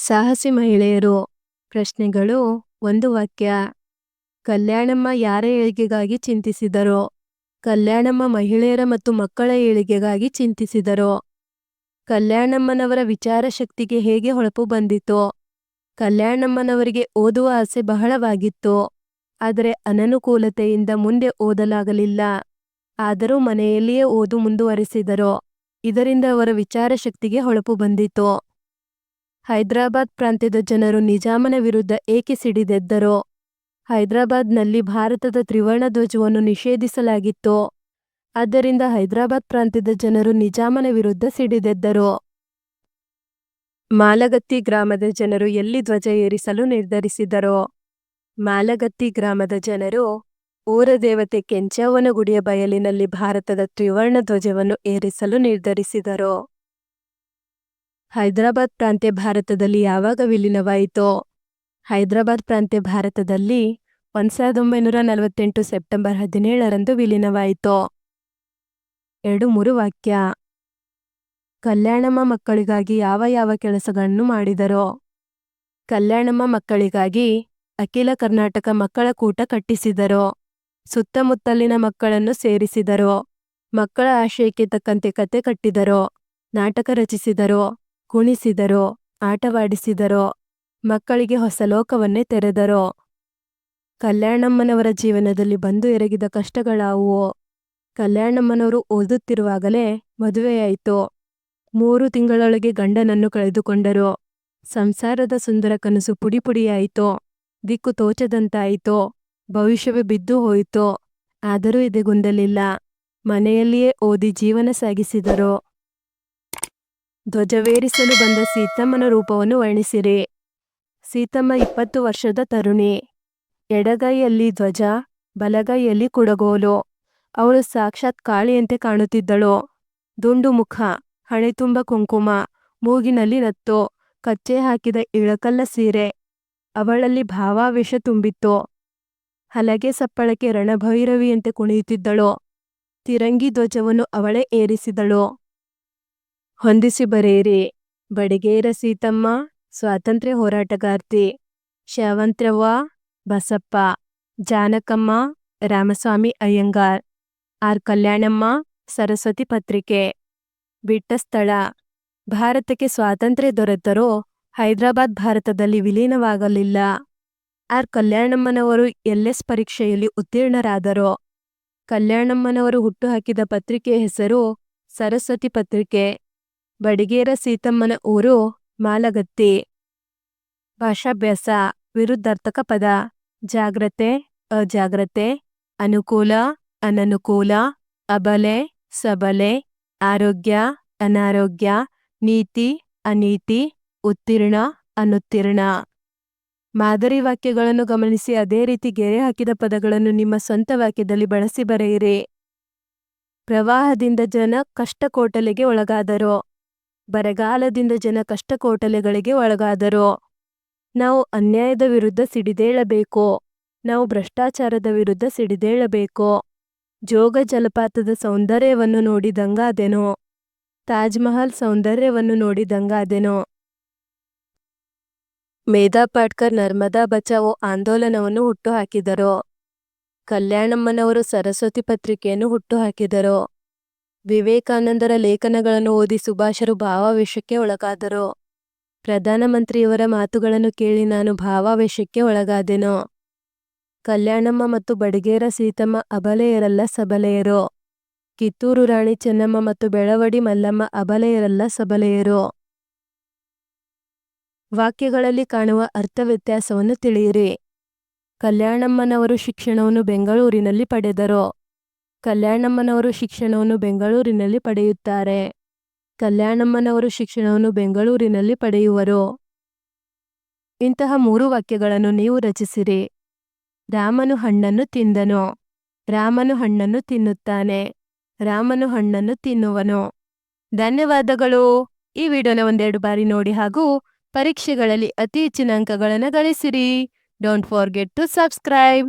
ಸಾಹಸಿ ಮಹಿಳೆಯರು, ಪ್ರಶ್ನೆಗಳು ಒಂದು ವಾಕ್ಯ. ಕಲ್ಯಾಣಮ್ಮ ಯಾರ ಏಳಿಗೆಗಾಗಿ ಚಿಂತಿಸಿದರು? ಕಲ್ಯಾಣಮ್ಮ ಮಹಿಳೆಯರ ಮತ್ತು ಮಕ್ಕಳ ಏಳಿಗೆಗಾಗಿ ಚಿಂತಿಸಿದರು? ಕಲ್ಯಾಣಮ್ಮನವರ ವಿಚಾರ ಶಕ್ತಿಗೆ ಹೇಗೆ ಹೊಳಪು ಬಂದಿತು ಕಲ್ಯಾಣಮ್ಮನವರಿಗೆ ಓದುವ ಆಸೆ ಬಹಳವಾಗಿತ್ತು. ಆದರೆ ಅನನುಕೂಲತೆಯಿಂದ ಮುಂದೆ ಓದಲಾಗಲಿಲ್ಲ. ಆದರೂ ಮನೆಯಲ್ಲಿಯೇ ಓದು ಮುಂದುವರೆಸಿದರು. ಇದರಿಂದ ಅವರ ವಿಚಾರ ಶಕ್ತಿಗೆ ಹೊಳಪು ಬಂದಿತು ಹೈದರಾಬಾದ್ ಪ್ರಾಂತ್ಯದ ಜನರು ನಿಜಾಮನ ವಿರುದ್ಧ ಏಕೆ ಸಿಡಿದೆದ್ದರೋ, ಹೈದರಾಬಾದ್ನಲ್ಲಿ ಭಾರತದ ತ್ರಿವರ್ಣ ಧ್ವಜವನ್ನು ನಿಷೇಧಿಸಲಾಗಿತ್ತು. ಆದ್ದರಿಂದ ಹೈದರಾಬಾದ್ ಪ್ರಾಂತ್ಯದ ಜನರು ನಿಜಾಮನ ವಿರುದ್ಧ ಸಿಡಿದೆದ್ದರು, ಮಾಲಗತ್ತಿ ಗ್ರಾಮದ ಜನರು ಎಲ್ಲಿ ಧ್ವಜ ಏರಿಸಲು ನಿರ್ಧರಿಸಿದರು, ಮಾಲಗತ್ತಿ ಗ್ರಾಮದ ಜನರು ಊರ ದೇವತೆ ಕೆಂಚವ್ವನ ಗುಡಿಯ ಬಯಲಿನಲ್ಲಿ ಭಾರತದ ತ್ರಿವರ್ಣ ಧ್ವಜವನ್ನು ಏರಿಸಲು ನಿರ್ಧರಿಸಿದರು. ಹೈದರಾಬಾದ್ ಪ್ರಾಂತ್ಯ ಭಾರತದಲ್ಲಿ ಯಾವಾಗ ವಿಲೀನವಾಯಿತೋ? ಹೈದರಾಬಾದ್ ಪ್ರಾಂತ್ಯ ಭಾರತದಲ್ಲಿ ಒಂದು ಸಾವಿರದ ಒಂಬೈನೂರ ನಲವತ್ತೆಂಟು ಸೆಪ್ಟೆಂಬರ್ ಹದಿನೇಳರಂದು ವಿಲೀನವಾಯಿತು? ಎರಡು ಮೂರು ವಾಕ್ಯ. ಕಲ್ಯಾಣಮ್ಮ ಮಕ್ಕಳಿಗಾಗಿ ಯಾವ ಯಾವ ಕೆಲಸಗಳನ್ನು ಮಾಡಿದರೋ? ಕಲ್ಯಾಣಮ್ಮ ಮಕ್ಕಳಿಗಾಗಿ ಅಖಿಲ ಕರ್ನಾಟಕ ಮಕ್ಕಳ ಕೂಟ ಕಟ್ಟಿಸಿದರು? ಸುತ್ತಮುತ್ತಲಿನ ಮಕ್ಕಳನ್ನು ಸೇರಿಸಿದರು? ಮಕ್ಕಳ ಆಶಯಕ್ಕೆ ತಕ್ಕಂತೆ ಕತೆ ಕಟ್ಟಿದರೋ? ನಾಟಕ ರಚಿಸಿದರೋ? ಕುಣಿಸಿದರೋ, ಆಟವಾಡಿಸಿದರೋ, ಮಕ್ಕಳಿಗೆ ಹೊಸ ಲೋಕವನ್ನೇ ತೆರೆದರೋ, ಕಲ್ಯಾಣಮ್ಮನವರ ಜೀವನದಲ್ಲಿ ಬಂದು ಎರಗಿದ ಕಷ್ಟಗಳಾವುವೋ, ಕಲ್ಯಾಣಮ್ಮನವರು ಓದುತ್ತಿರುವಾಗಲೇ ಮದುವೆಯಾಯಿತು, ಮೂರು ತಿಂಗಳೊಳಗೆ ಗಂಡನನ್ನು ಕಳೆದುಕೊಂಡರು, ಸಂಸಾರದ ಸುಂದರ ಕನಸು ಪುಡಿಪುಡಿಯಾಯಿತು, ದಿಕ್ಕು ತೋಚದಂತಾಯಿತು, ಭವಿಷ್ಯವೇ ಬಿದ್ದು ಹೋಯಿತು, ಆದರೂ ಎದೆಗುಂದಲಿಲ್ಲ, ಮನೆಯಲ್ಲಿಯೇ ಓದಿ ಜೀವನ ಸಾಗಿಸಿದರು ಧ್ವಜವೇರಿಸಲು ಬಂದ ಸೀತಮ್ಮನ ರೂಪವನ್ನು ವರ್ಣಿಸಿರಿ. ಸೀತಮ್ಮ ಇಪ್ಪತ್ತು ವರ್ಷದ ತರುಣಿ. ಎಡಗೈಯಲ್ಲಿ ಧ್ವಜ, ಬಲಗೈಯಲ್ಲಿ ಕುಡಗೋಲು. ಅವಳು ಸಾಕ್ಷಾತ್ ಕಾಳಿಯಂತೆ ಕಾಣುತ್ತಿದ್ದಳು. ದುಂಡು ಮುಖ ಹಣೆ ತುಂಬ ಕುಂಕುಮ, ಮೂಗಿನಲ್ಲಿ ನತ್ತು, ಕಚ್ಚೆ ಹಾಕಿದ ಇಳಕಲ್ಲ ಸೀರೆ. ಅವಳಲ್ಲಿ ಭಾವಾವೇಶ ತುಂಬಿತ್ತು. ಹಲಗೆ ಸಪ್ಪಳಕ್ಕೆ ರಣಭೈರವಿಯಂತೆ ಕುಣಿಯುತ್ತಿದ್ದಳು. ತಿರಂಗಿ ಧ್ವಜವನ್ನು ಅವಳೇ ಏರಿಸಿದಳು. ಹೊಂದಿಸಿ ಬರೆಯಿರಿ. ಬಡಿಗೇರ ಸೀತಮ್ಮ, ಸ್ವಾತಂತ್ರ್ಯ ಹೋರಾಟಗಾರ್ತಿ ಶಾವಂತ್ರವ್ವ ಬಸಪ್ಪ, ಜಾನಕಮ್ಮ ರಾಮಸ್ವಾಮಿ ಅಯ್ಯಂಗಾರ್, ಆರ್ ಕಲ್ಯಾಣಮ್ಮ ಸರಸ್ವತಿ ಪತ್ರಿಕೆ ಬಿಟ್ಟ ಸ್ಥಳ ಭಾರತಕ್ಕೆ ಸ್ವಾತಂತ್ರ್ಯ ದೊರೆತರೂ ಹೈದರಾಬಾದ್ ಭಾರತದಲ್ಲಿ ವಿಲೀನವಾಗಲಿಲ್ಲ. ಆರ್ ಕಲ್ಯಾಣಮ್ಮನವರು ಎಲ್ಎಸ್ ಪರೀಕ್ಷೆಯಲ್ಲಿ ಉತ್ತೀರ್ಣರಾದರು. ಕಲ್ಯಾಣಮ್ಮನವರು ಹುಟ್ಟುಹಾಕಿದ ಪತ್ರಿಕೆಯ ಹೆಸರು ಸರಸ್ವತಿ ಪತ್ರಿಕೆ. ಬಡಿಗೇರ ಸೀತಮ್ಮನ ಊರು ಮಾಲಗತ್ತಿ ಭಾಷಾಭ್ಯಾಸ, ವಿರುದ್ಧಾರ್ಥಕ ಪದ, ಜಾಗ್ರತೆ, ಅಜಾಗ್ರತೆ, ಅನುಕೂಲ, ಅನನುಕೂಲ, ಅಬಲೆ, ಸಬಲೆ, ಆರೋಗ್ಯ, ಅನಾರೋಗ್ಯ, ನೀತಿ, ಅನೀತಿ, ಉತ್ತೀರ್ಣ, ಅನುತ್ತೀರ್ಣ. ಮಾದರಿ ವಾಕ್ಯಗಳನ್ನು ಗಮನಿಸಿ ಅದೇ ರೀತಿ ಗೆರೆ ಹಾಕಿದ ಪದಗಳನ್ನು ನಿಮ್ಮ ಸ್ವಂತ ವಾಕ್ಯದಲ್ಲಿ ಬಳಸಿ ಬರೆಯಿರಿ. ಪ್ರವಾಹದಿಂದ ಜನ ಕಷ್ಟಕೋಟಲೆಗೆ ಒಳಗಾದರು. ಬರಗಾಲದಿಂದ ಜನ ಕಷ್ಟಕೋಟಲೆಗಳಿಗೆ ಒಳಗಾದರು. ನಾವು ಅನ್ಯಾಯದ ವಿರುದ್ಧ ಸಿಡಿದೇಳಬೇಕು. ನಾವು ಭ್ರಷ್ಟಾಚಾರದ ವಿರುದ್ಧ ಸಿಡಿದೇಳಬೇಕು. ಜೋಗ ಜಲಪಾತದ ಸೌಂದರ್ಯವನ್ನು ನೋಡಿದಂಗಾದೆನೋ. ತಾಜ್ ಮಹಲ್ ಸೌಂದರ್ಯವನ್ನು ನೋಡಿದಂಗಾದೆನೋ. ಮೇಧಾ ಪಾಟ್ಕರ್ ನರ್ಮದಾ ಬಚಾವೋ ಆಂದೋಲನವನ್ನು ಹುಟ್ಟುಹಾಕಿದರು ಕಲ್ಯಾಣಮ್ಮನವರು ಸರಸ್ವತಿ ಪತ್ರಿಕೆಯನ್ನು ಹುಟ್ಟುಹಾಕಿದರು ವಿವೇಕಾನಂದರ ಲೇಖನಗಳನ್ನು ಓದಿ ಸುಭಾಷರು ಭಾವಾವೇಶಕ್ಕೆ ಒಳಗಾದರು. ಪ್ರಧಾನಮಂತ್ರಿಯವರ ಮಾತುಗಳನ್ನು ಕೇಳಿ ನಾನು ಭಾವಾವೇಶಕ್ಕೆ ಒಳಗಾದೆನು. ಕಲ್ಯಾಣಮ್ಮ ಮತ್ತು ಬಡಗೇರ ಸೀತಮ್ಮ ಅಬಲೆಯರಲ್ಲ ಸಬಲೆಯರು. ಕಿತ್ತೂರು ರಾಣಿ ಚೆನ್ನಮ್ಮ ಮತ್ತು ಬೆಳವಡಿ ಮಲ್ಲಮ್ಮ ಅಬಲೆಯರಲ್ಲ ಸಬಲೆಯರು. ವಾಕ್ಯಗಳಲ್ಲಿ ಕಾಣುವ ಅರ್ಥ ವ್ಯತ್ಯಾಸವನ್ನು ತಿಳಿಯಿರಿ. ಕಲ್ಯಾಣಮ್ಮನವರು ಶಿಕ್ಷಣವನ್ನು ಬೆಂಗಳೂರಿನಲ್ಲಿ ಪಡೆದರು. ಕಲ್ಯಾಣಮ್ಮನವರು ಶಿಕ್ಷಣವನ್ನು ಬೆಂಗಳೂರಿನಲ್ಲಿ ಪಡೆಯುತ್ತಾರೆ. ಕಲ್ಯಾಣಮ್ಮನವರು ಶಿಕ್ಷಣವನ್ನು ಬೆಂಗಳೂರಿನಲ್ಲಿ ಪಡೆಯುವರು. ಇಂತಹ ಮೂರು ವಾಕ್ಯಗಳನ್ನು ನೀವು ರಚಿಸಿರಿ. ರಾಮನು ಹಣ್ಣನ್ನು ತಿಂದನು. ರಾಮನು ಹಣ್ಣನ್ನು ತಿನ್ನುತ್ತಾನೆ. ರಾಮನು ಹಣ್ಣನ್ನು ತಿನ್ನುವನು. ಧನ್ಯವಾದಗಳು. ಈ ವಿಡಿಯೋನ ಒಂದೆರಡು ಬಾರಿ ನೋಡಿ ಹಾಗೂ ಪರೀಕ್ಷೆಗಳಲ್ಲಿ ಅತಿ ಹೆಚ್ಚಿನ ಅಂಕಗಳನ್ನು ಗಳಿಸಿರಿ. Don't forget to subscribe